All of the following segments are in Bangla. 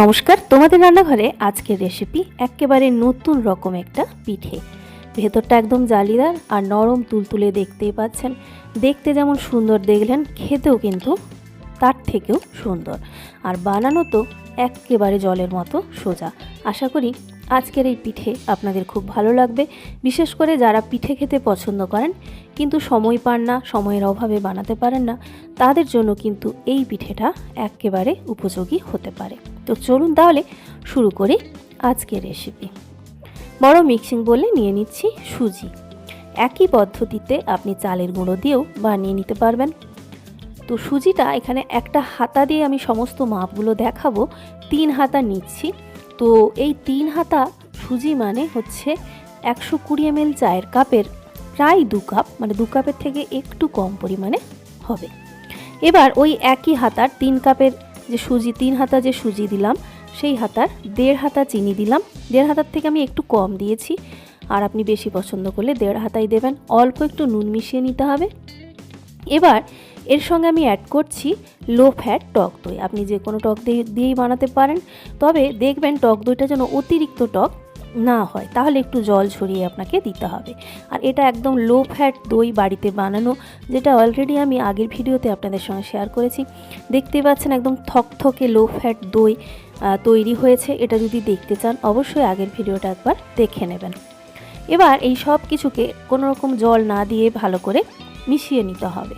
নমস্কার, তোমাদের রান্নাঘরে আজকের রেসিপি একেবারে নতুন রকম একটা পিঠে। ভেতরটা একদম জালিদার আর নরম তুলতুলে দেখতেই পাচ্ছেন। দেখতে যেমন সুন্দর দেখলেন, খেতেও কিন্তু তার থেকেও সুন্দর। আর বানানো তো একেবারে জলের মতো সোজা। আশা করি আজকের এই পিঠে আপনাদের খুব ভালো লাগবে। বিশেষ করে যারা পিঠে খেতে পছন্দ করেন, কিন্তু সময় পান না, সময়ের অভাবে বানাতে পারেন না, তাদের জন্য কিন্তু এই পিঠেটা একেবারে উপযোগী হতে পারে। তো চলুন তাহলে শুরু করি আজকের রেসিপি বড় মিক্সিং বলে নিয়ে নিচ্ছি সুজি। একই পদ্ধতিতে আপনি চালের গুঁড়ো দিয়েও বানিয়ে নিতে পারবেন। তো সুজিটা এখানে একটা হাতা দিয়ে আমি সমস্ত মাপগুলো দেখাবো। তিন হাতা নিচ্ছি। তো এই তিন হাতা সুজি মানে হচ্ছে একশো কুড়ি এম চায়ের কাপের প্রায় দু কাপ মানে দু কাপের থেকে একটু কম পরিমাণে হবে। এবার ওই একই হাতার তিন কাপের যে সুজি, তিন হাতা যে সুজি দিলাম, সেই হাতার দেড় হাতা চিনি দিলাম। দেড় হাতার থেকে আমি একটু কম দিয়েছি, আর আপনি বেশি পছন্দ করলে দেড় হাতাই দেবেন। অল্প একটু নুন মিশিয়ে নিতে হবে। এবার এর সঙ্গে আমি অ্যাড করছি লো ফ্যাট টক দই। আপনি যে কোনো টক দই দিয়েই বানাতে পারেন। তবে দেখবেন টক দইটা যেন অতিরিক্ত টক না হয়। তাহলে একটু জল ছড়িয়ে আপনাকে দিতে হবে। আর এটা একদম লো ফ্যাট দই বাড়িতে বানানো, যেটা অলরেডি আমি আগের ভিডিওতে আপনাদের সঙ্গে শেয়ার করেছি। দেখতে পাচ্ছেন একদম থকথকে লো ফ্যাট দই তৈরি হয়েছে। এটা যদি দেখতে চান, অবশ্যই আগের ভিডিওটা একবার দেখে নেবেন। এবার এই সব কিছুকে কোনো রকম জল না দিয়ে ভালো করে মিশিয়ে নিতে হবে।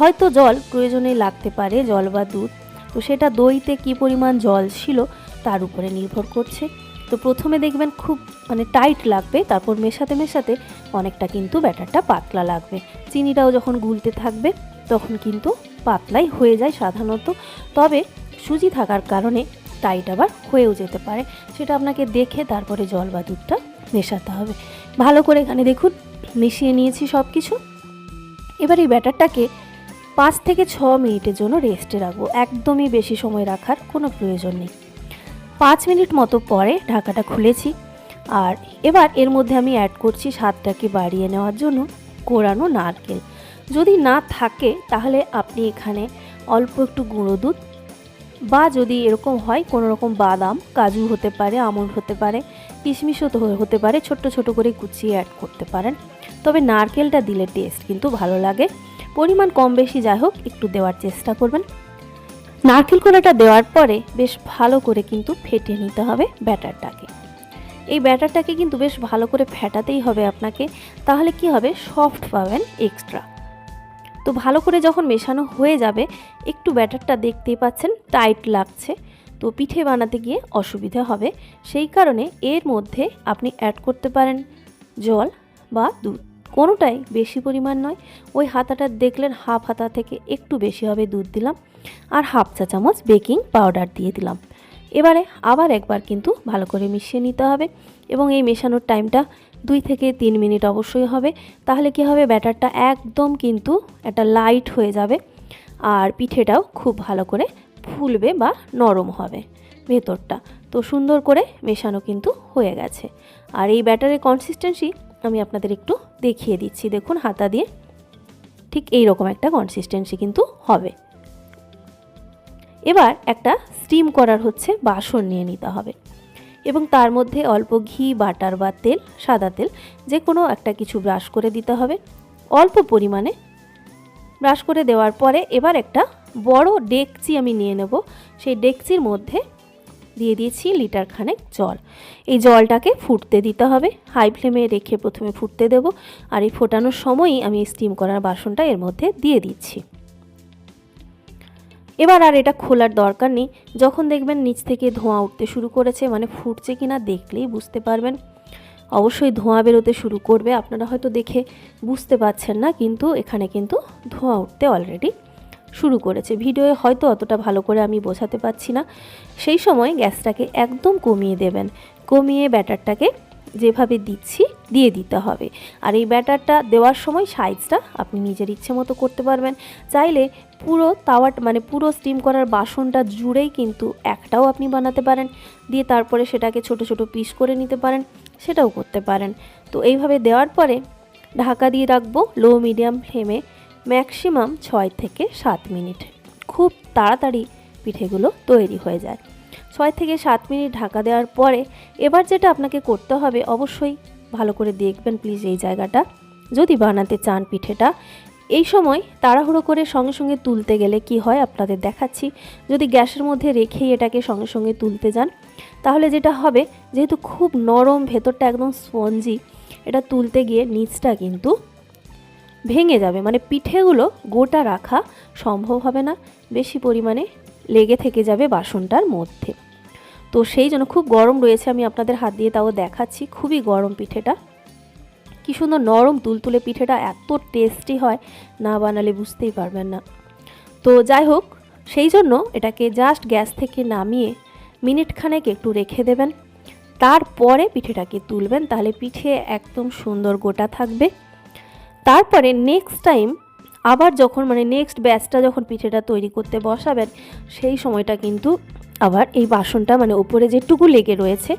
হয়তো জল প্রয়োজনে লাগতে পারে, জল বা দুধ। তো সেটা দইতে কি পরিমাণ জল ছিল তার উপরে নির্ভর করছে। তো প্রথমে দেখবেন খুব মানে টাইট লাগবে, তারপর মেশাতে মেশাতে অনেকটা কিন্তু ব্যাটারটা পাতলা লাগবে। চিনিটাও যখন গুলতে থাকবে, তখন কিন্তু পাতলাই হয়ে যায় সাধারণত। তবে সুজি থাকার কারণে টাইট আবার হয়েও যেতে পারে। সেটা আপনাকে দেখে তারপরে জল বা দুধটা মেশাতে হবে। ভালো করে এখানে দেখুন, মিশিয়ে নিয়েছি সব কিছু এবার এই ব্যাটারটাকে পাঁচ থেকে ছ মিনিটের জন্য রেস্টে রাখব। একদমই বেশি সময় রাখার কোনো প্রয়োজন নেই। পাঁচ মিনিট মতো পরে ঢাকাটা খুলেছি। আর এবার এর মধ্যে আমি অ্যাড করছি স্বাদটাকে বাড়িয়ে নেওয়ার জন্য কোরানো নারকেল। যদি না থাকে, তাহলে আপনি এখানে অল্প একটু গুঁড়ো দুধ বা যদি এরকম হয় কোনো রকম বাদাম, কাজু হতে পারে, আমন্ড হতে পারে, কিশমিশও হতে পারে, ছোট্ট ছোট করে কুচিয়ে অ্যাড করতে পারেন। তবে নারকেলটা দিলে টেস্ট কিন্তু ভালো লাগে। পরিমাণ কম বেশি যাই হোক, একটু দেওয়ার চেষ্টা করবেন। নারকেল কোড়াটা দেওয়ার পরে বেশ ভালো করে কিন্তু ফেটে নিতে হবে ব্যাটারটাকে। এই ব্যাটারটাকে কিন্তু বেশ ভালো করে ফেটাতেই হবে আপনাকে, তাহলে কি হবে? সফট পাবেন এক্সট্রা। তো ভালো করে যখন মেশানো হয়ে যাবে, একটু ব্যাটারটা দেখতেই পাচ্ছেন, টাইট লাগছে। তো পিঠে বানাতে গিয়ে অসুবিধা হবে। সেই কারণে এর মধ্যে আপনি অ্যাড করতে পারেন জল বা দুধ। কোনোটাই বেশি পরিমাণ নয়। ওই হাতাটা দেখলেন হাফ হাতা থেকে একটু বেশি হবে দুধ দিলাম আর হাফ চা চামচ বেকিং পাউডার দিয়ে দিলাম। এবারে আবার একবার কিন্তু ভালো করে মিশিয়ে নিতে হবে এবং এই মেশানোর টাইমটা দুই থেকে তিন মিনিট অবশ্যই হবে। তাহলে কি হবে? ব্যাটারটা একদম কিন্তু একটা লাইট হয়ে যাবে আর পিঠেটাও খুব ভালো করে ফুলবে বা নরম হবে ভেতরটা। তো সুন্দর করে মেশানো কিন্তু হয়ে গেছে। আর এই ব্যাটারের কনসিস্টেন্সি আমি আপনাদের একটু দেখিয়ে দিচ্ছি। দেখুন, হাতা দিয়ে ঠিক এই রকম একটা কনসিস্টেন্সি কিন্তু হবে। এবার একটা স্টিম করার হচ্ছে বাসন নিয়ে নিতে হবে। এবং তার মধ্যে অল্প ঘি বাটার বা তেল, সাদা তেল যে কোনো একটা কিছু ব্রাশ করে দিতে হবে। অল্প পরিমাণে ব্রাশ করে দেওয়ার পরে এবার একটা বড় ডেকচি আমি নিয়ে নেব। সেই ডেকচির মধ্যে দিয়ে দিয়েছি লিটার খানেক জল। এই জলটাকে ফুটতে দিতে হবে। হাই ফ্লেমে রেখে প্রথমে ফুটতে দেব। আর এই ফোটানোর সময়ই আমি স্টিম করার বাসনটা এর মধ্যে দিয়ে দিচ্ছি। এবার আর এটা খোলার দরকার নেই। যখন দেখবেন নিচ থেকে ধোঁয়া উঠতে শুরু করেছে মানে ফুটছে কিনা দেখলেই বুঝতে পারবেন। অবশ্যই ধোঁয়া বেরোতে শুরু করবে। আপনারা হয়তো দেখে বুঝতে পারছেন না, কিন্তু এখানে কিন্তু ধোঁয়া উঠতে অলরেডি শুরু করেছে। ভিডিওয়ে হয়তো অতটা ভালো করে আমি বোঝাতে পারছি না। সেই সময় গ্যাসটাকে একদম কমিয়ে দেবেন। কমিয়ে ব্যাটারটাকে যেভাবে দিচ্ছি, দিয়ে দিতে হবে। আর এই ব্যাটারটা দেওয়ার সময় সাইজটা আপনি নিজের ইচ্ছে মতো করতে পারবেন। চাইলে পুরো তাওয়াট মানে পুরো স্টিম করার বাসনটা জুড়েই কিন্তু একটাও আপনি বানাতে পারেন। দিয়ে তারপরে সেটাকে ছোট ছোট পিস করে নিতে পারেন। সেটাও করতে পারেন। তো এইভাবে দেওয়ার পরে ঢাকা দিয়ে রাখব লো, মিডিয়াম ফ্লেমে। ম্যাক্সিমাম ছয় থেকে সাত মিনিট। খুব তাড়াতাড়ি পিঠেগুলো তৈরি হয়ে যায়। ছয় থেকে সাত মিনিট ঢাকা দেওয়ার পরে এবার যেটা আপনাকে করতে হবে অবশ্যই ভালো করে দেখবেন প্লিজ এই জায়গাটা। যদি বানাতে চান পিঠেটা, এই সময় তাড়াহুড়ো করে সঙ্গে সঙ্গে তুলতে গেলে কি হয় আপনাদের দেখাচ্ছি। যদি গ্যাসের মধ্যে রেখেই এটাকে সঙ্গে সঙ্গে তুলতে যান, তাহলে যেটা হবে, যেহেতু খুব নরম ভেতরটা একদম স্পঞ্জি এটা তুলতে গিয়ে নিচটা কিন্তু ভেঙে যাবে। মানে পিঠেগুলো গোটা রাখা সম্ভব হবে না। বেশি পরিমাণে লেগে থেকে যাবে বাসনটার মধ্যে। তো সেই জন্য খুব গরম রয়েছে। আমি আপনাদের হাত দিয়ে তাও দেখাচ্ছি। খুবই গরম পিঠেটা। কি সুন্দর নরম তুলতুলে পিঠেটা। এত টেস্টি হয়। না বানালে বুঝতেই পারবেন না। তো যাই হোক, সেই জন্য এটাকে জাস্ট গ্যাস থেকে নামিয়ে মিনিট খানেক একটু রেখে দেবেন। তারপরে পিঠেটাকে তুলবেন। তাহলে পিঠে একদম সুন্দর গোটা থাকবে। তারপরে নেক্সট টাইম আবার যখন মানে নেক্সট ব্যাচটা যখন পিঠেটা তৈরি করতে বসাবেন, সেই সময়টা কিন্তু আবার এই বাসনটা মানে উপরে যেটুকু লেগে রয়েছে,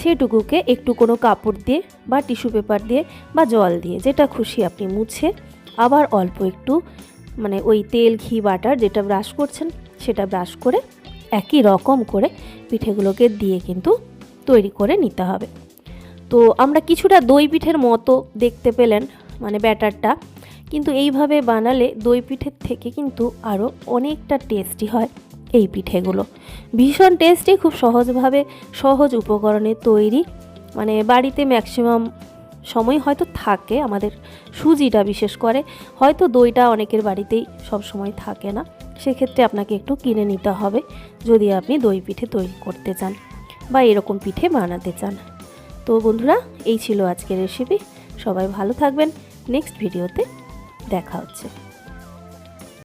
সেটুকুকে একটু কোনো কাপড় দিয়ে বা টিস্যু পেপার দিয়ে বা জল দিয়ে যেটা খুশি আপনি মুছে আবার অল্প একটু মানে ওই তেল, ঘি, বাটার যেটা ব্রাশ করছেন সেটা ব্রাশ করে একই রকম করে পিঠেগুলোকে দিয়ে কিন্তু তৈরি করে নিতে হবে। তো আমরা কিছুটা দই পিঠের মতো দেখতে পেলেন মানে ব্যাটারটা। কিন্তু এইভাবে বানালে দই পিঠের থেকে কিন্তু আরও অনেকটা টেস্টি হয় এই পিঠেগুলো। ভীষণ টেস্টি খুব সহজভাবে সহজ উপকরণে তৈরি। মানে বাড়িতে ম্যাক্সিমাম সময় হয়তো থাকে, আমাদের সুজিটা বিশেষ করে। হয়তো দইটা অনেকের বাড়িতেই সব সময় থাকে না। সেক্ষেত্রে আপনাকে একটু কিনে নিতে হবে, যদি আপনি দই পিঠে তৈরি করতে চান বা এরকম পিঠে বানাতে চান। তো বন্ধুরা, এই ছিল আজকের রেসিপি সবাই ভালো থাকবেন। নেক্সট ভিডিওতে দেখা হচ্ছে।